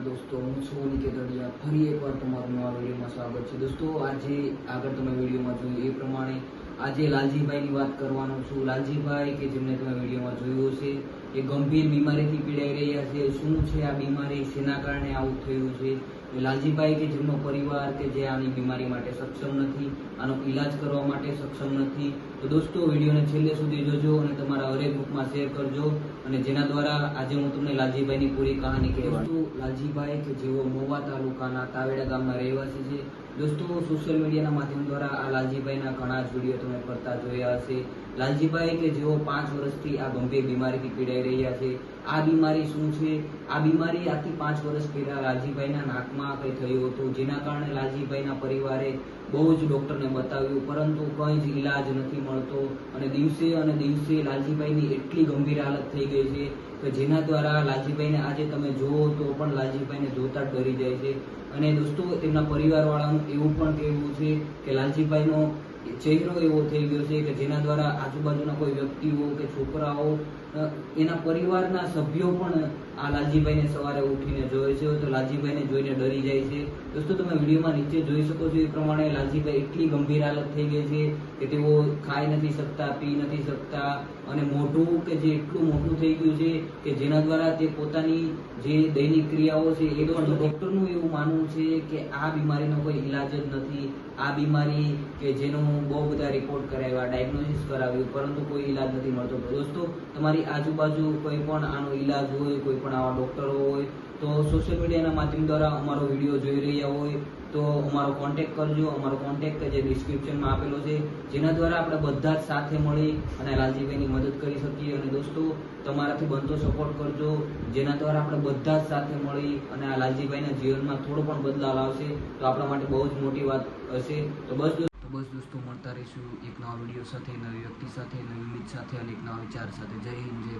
દોસ્તો, હું છું નિકેત અડિયા ફરી એકવાર તમારું નવા વિડીયોમાં સ્વાગત છે. દોસ્તો, આજે આગળ તમે વિડીયોમાં જોયું એ પ્રમાણે આજે લાલજીભાઈની વાત કરવાનો છું. લાલજીભાઈ, કે જેમને તમે વિડીયોમાં જોયું હશે, એ ગંભીર બીમારીથી પીડાઈ રહ્યા છે. શું છે આ બીમારી? શેના કારણે આવું થયું છે? લાલજીભાઈ, કે જેમનો પરિવાર, કે જે આની બીમારી માટે સક્ષમ નથી, આનો ઈલાજ કરવા માટે સક્ષમ નથી. તો દોસ્તો, વિડીયોને છેલ્લે સુધી જોજો અને તમારા હરેક ગ્રુપમાં શેર કરજો. અને જેના દ્વારા આજે હું તમને લાલજીભાઈની પૂરી કહાની કહેવા લાલજીભાઈ, કે જેઓ મોવા તાલુકાના તાવેડા ગામના રહેવાસી છે. દોસ્તો, સોશિયલ મીડિયાના માધ્યમ દ્વારા આ લાલજીભાઈના ઘણા જ વીડિયો તમે કરતા જોયા હશે. લાલજીભાઈ કે જેઓ પાંચ વર્ષથી આ ગંભીર બીમારીથી પીડાઈ રહ્યા છે, આ બીમારી શું છે? આ બીમારી આથી પાંચ વર્ષ પહેલા લાલજીભાઈના નાકમાં કંઈ થયું હતું, જેના કારણે લાલજીભાઈના પરિવારે બહુ જ ડોક્ટરને બતાવ્યું. પરંતુ કંઈ જ ઈલાજ નથી મળતો. અને દિવસે અને દિવસે લાલજીભાઈની એટલી ગંભીર હાલત થઈ ગઈ છે કે જેના દ્વારા લાલજીભાઈને આજે તમે જુઓ તો પણ લાલજીભાઈને જોતા ડરી જાય છે. અને દોસ્તો, તેમના પરિવારવાળાનું એવું પણ કહેવું છે કે લાલજીભાઈનો ચહેરો એવો થઈ ગયો છે કે જેના દ્વારા આજુબાજુના કોઈ વ્યક્તિઓ કે છોકરાઓ એના પરિવારના સભ્યો પણ આ લાલજીભાઈને સવારે ઉઠીને જોવે છે. તો લાલજીભાઈને જોઈને ડરી જાય છે. દોસ્તો, તમે વિડીયોમાં નીચે જોઈ શકો છો એ પ્રમાણે લાલજીભાઈ એટલી ગંભીર હાલત થઈ ગઈ છે કે તેઓ ખાઈ નથી શકતા, પી નથી શકતા અને મોઢું કે જે એટલું મોટું થઈ ગયું છે કે જેના દ્વારા તે પોતાની જે દૈનિક ક્રિયાઓ છે એ પણ ડોક્ટરનું એવું માનવું છે કે આ બીમારીનો કોઈ ઈલાજ જ નથી. આ બીમારી કે જેનો બહુ બધા રિપોર્ટ કરાવ્યા ડાયગ્નોસિસ કરાવ્યું, પરંતુ કોઈ ઈલાજ નથી મળતો. દોસ્તો, તમારી આજુબાજુ કોઈ પણ આનો ઈલાજ હોય, કોઈ પણ આવા ડોક્ટરો હોય, તો સોશિયલ મીડિયાના માધ્યમ દ્વારા અમારો વીડિયો જોઈ રહ્યા હોય, તો અમારો કોન્ટેક્ટ કરજો. અમારો કોન્ટેક્ટ જે ડિસ્ક્રિપ્શનમાં આપેલો છે, જેના દ્વારા આપણે બધા જ સાથે મળી અને લાલજીભાઈની મદદ કરી શકીએ. અને દોસ્તો, તમારાથી બનતો સપોર્ટ કરજો, જેના દ્વારા આપણે બધા જ સાથે મળી અને આ લાલજીભાઈના જીવનમાં થોડો પણ બદલાવ આવશે તો આપણા માટે બહુ જ મોટી વાત હશે. તો બસ તો બસ દોસ્તો, મળતા રહીશું એક નવા વીડિયો સાથે, નવી વ્યક્તિ સાથે, નવી ઉમેદ સાથે અને એક નવા વિચાર સાથે. જય હિન્દ, જય